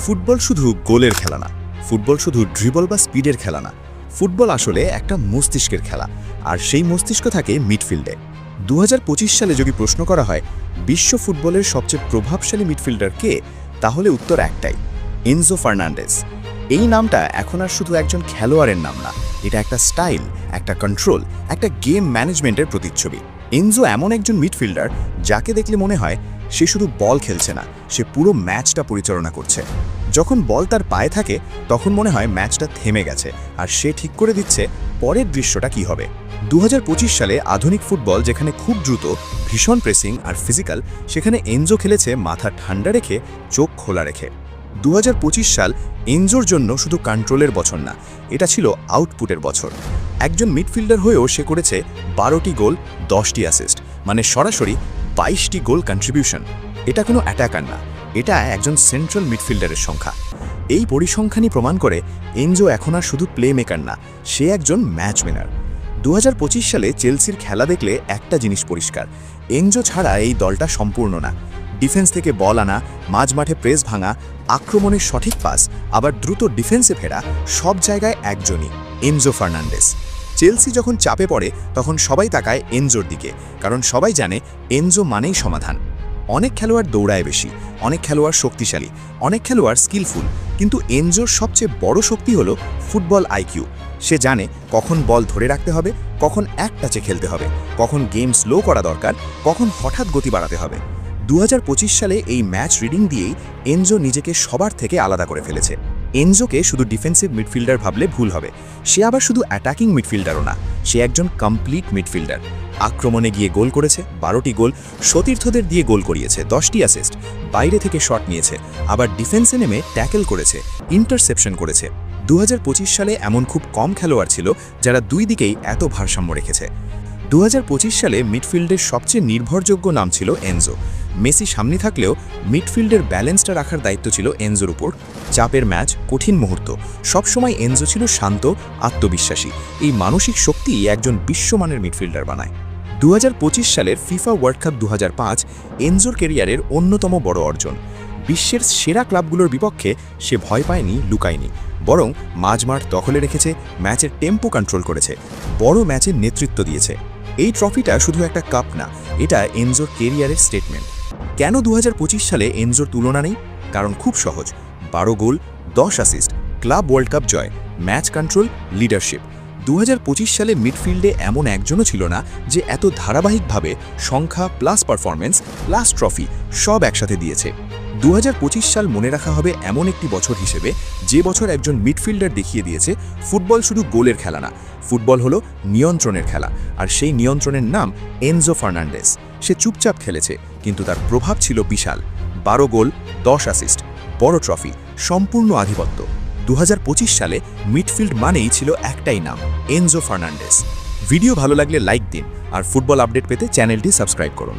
Football শুধু গোলের খেলা না, ফুটবল শুধু ড্রিবল বা স্পিডের খেলা না, ফুটবল আসলে একটা মস্তিষ্কের খেলা, আর সেই মস্তিষ্ক থাকে মিডফিল্ডে দু হাজার পঁচিশ সালে যদি প্রশ্ন করা হয়, বিশ্ব ফুটবলের সবচেয়ে প্রভাবশালী মিডফিল্ডার কে, তাহলে উত্তর একটাই এনজো ফার্নান্ডেস এই নামটা এখন আর শুধু একজন খেলোয়াড়ের নাম না, এটা একটা স্টাইল একটা কন্ট্রোল একটা গেম ম্যানেজমেন্টের প্রতিচ্ছবি। এনজো এমন একজন মিডফিল্ডার যাকে দেখলে মনে হয় সে শুধু বল খেলছে না, সে পুরো ম্যাচটা পরিচালনা করছে। যখন বল তার পায়ে থাকে, তখন মনে হয় ম্যাচটা থেমে গেছে আর সে ঠিক করে দিচ্ছে পরের দৃশ্যটা কি হবে। দু হাজার পঁচিশ সালে আধুনিক ফুটবল যেখানে খুব দ্রুত, ভীষণ প্রেসিং আর ফিজিক্যাল সেখানে এনজো খেলেছে মাথা ঠান্ডা রেখে, চোখ খোলা রেখে। দু হাজার পঁচিশ সাল এনজোর জন্য শুধু কন্ট্রোলের বছর না, এটা ছিল আউটপুটের বছর। একজন মিডফিল্ডার হয়েও সে করেছে বারোটি গোল, দশটি অ্যাসিস্ট মানে সরাসরি বাইশটি গোল কন্ট্রিবিউশন এটা কোনো অ্যাটাকার না, এটা একজন সেন্ট্রাল মিডফিল্ডারের সংখ্যা। এই পরিসংখ্যানই প্রমাণ করে এনজো এখন আর শুধু প্লে মেকার না, সে একজন ম্যাচ উইনার দু সালে চেলসির খেলা দেখলে একটা জিনিস পরিষ্কার, এনজো ছাড়া এই দলটা সম্পূর্ণ না। ডিফেন্স থেকে বল আনা মাঝ মাঠে প্রেস ভাঙা আক্রমণের সঠিক পাস, আবার দ্রুত ডিফেন্সে ফেরা, সব জায়গায় একজনই, এনজো ফার্নান্ডেস চেলসি যখন চাপে পড়ে, তখন সবাই তাকায় এনজোর দিকে, কারণ সবাই জানে এনজো মানেই সমাধান। অনেক খেলোয়াড় দৌড়ায় বেশি, অনেক খেলোয়াড় শক্তিশালী, অনেক খেলোয়াড় স্কিলফুল, কিন্তু এনজোর সবচেয়ে বড় শক্তি হলো ফুটবল আইকিউ। সে জানে কখন বল ধরে রাখতে হবে, কখন এক টাচে খেলতে হবে, কখন গেম স্লো করা দরকার, কখন হঠাৎ গতি বাড়াতে হবে। দু হাজার পঁচিশ সালে এই ম্যাচ রিডিং দিয়েই এনজো নিজেকে সবার থেকে আলাদা করে ফেলেছে। এনজোকে শুধু ডিফেন্সিভ মিডফিল্ডার ভাবলে ভুল হবে। সে আবার শুধু অ্যাটাকিং মিডফিল্ডারও না, সে একজন কমপ্লিট মিডফিল্ডার। আক্রমণে গিয়ে গোল করেছে, বারোটি গোল, সতীর্থদের দিয়ে গোল করিয়েছে, দশটি অ্যাসিস্ট বাইরে থেকে শট নিয়েছে, আবার ডিফেন্সে নেমে ট্যাকেল করেছে ইন্টারসেপশন করেছে। দু হাজার পঁচিশ সালে এমন খুব কম খেলোয়াড় ছিল যারা দুই দিকেই এত ভারসাম্য রেখেছে। দু হাজার পঁচিশ সালে মিডফিল্ডের সবচেয়ে নির্ভরযোগ্য নাম ছিল এনজো। মেসি সামনে থাকলেও মিডফিল্ডের ব্যালেন্সটা রাখার দায়িত্ব ছিল এনজোর উপর। চাপের ম্যাচ, কঠিন মুহূর্ত, সবসময় এনজো ছিল শান্ত, আত্মবিশ্বাসী। এই মানসিক শক্তিই একজন বিশ্বমানের মিডফিল্ডার বানায়। দু হাজার পঁচিশ সালের ফিফা ওয়ার্ল্ড কাপ দু হাজার পাঁচ এনজোর কেরিয়ারের অন্যতম বড় অর্জন। বিশ্বের সেরা ক্লাবগুলোর বিপক্ষে সে ভয় পায়নি, লুকায়নি। বরং মাঝমাঠ দখলে রেখেছে, ম্যাচের টেম্পো কন্ট্রোল করেছে, বড় ম্যাচের নেতৃত্ব দিয়েছে। এই ট্রফিটা শুধু একটা কাপ না, এটা এনজোর কেরিয়ারের স্টেটমেন্ট কেন দু হাজার পঁচিশ সালে এনজোর তুলনা নেই? কারণ খুব সহজ। বারো গোল, দশ অ্যাসিস্ট ক্লাব ওয়ার্ল্ড কাপ জয় ম্যাচ কন্ট্রোল লিডারশিপ দু হাজার পঁচিশ সালে মিডফিল্ডে এমন একজনও ছিল না যে এত ধারাবাহিকভাবে সংখ্যা প্লাস পারফরমেন্স প্লাস ট্রফি সব একসাথে দিয়েছে। দু হাজার পঁচিশ সাল মনে রাখা হবে এমন একটি বছর হিসেবে যে বছর একজন মিডফিল্ডার দেখিয়ে দিয়েছে, ফুটবল শুধু গোলের খেলা না, ফুটবল হলো নিয়ন্ত্রণের খেলা, আর সেই নিয়ন্ত্রণের নাম এনজো ফার্নান্ডেস। সে চুপচাপ খেলেছে, কিন্তু তার প্রভাব ছিল বিশাল। বারো গোল, দশ অ্যাসিস্ট বড় ট্রফি সম্পূর্ণ আধিপত্য। দু হাজার পঁচিশ সালে মিডফিল্ড মানেই ছিল একটাই নাম, এনজো ফার্নান্ডেস। ভিডিও ভালো লাগলে লাইক দিন, আর ফুটবল আপডেট পেতে চ্যানেলটি সাবস্ক্রাইব করুন।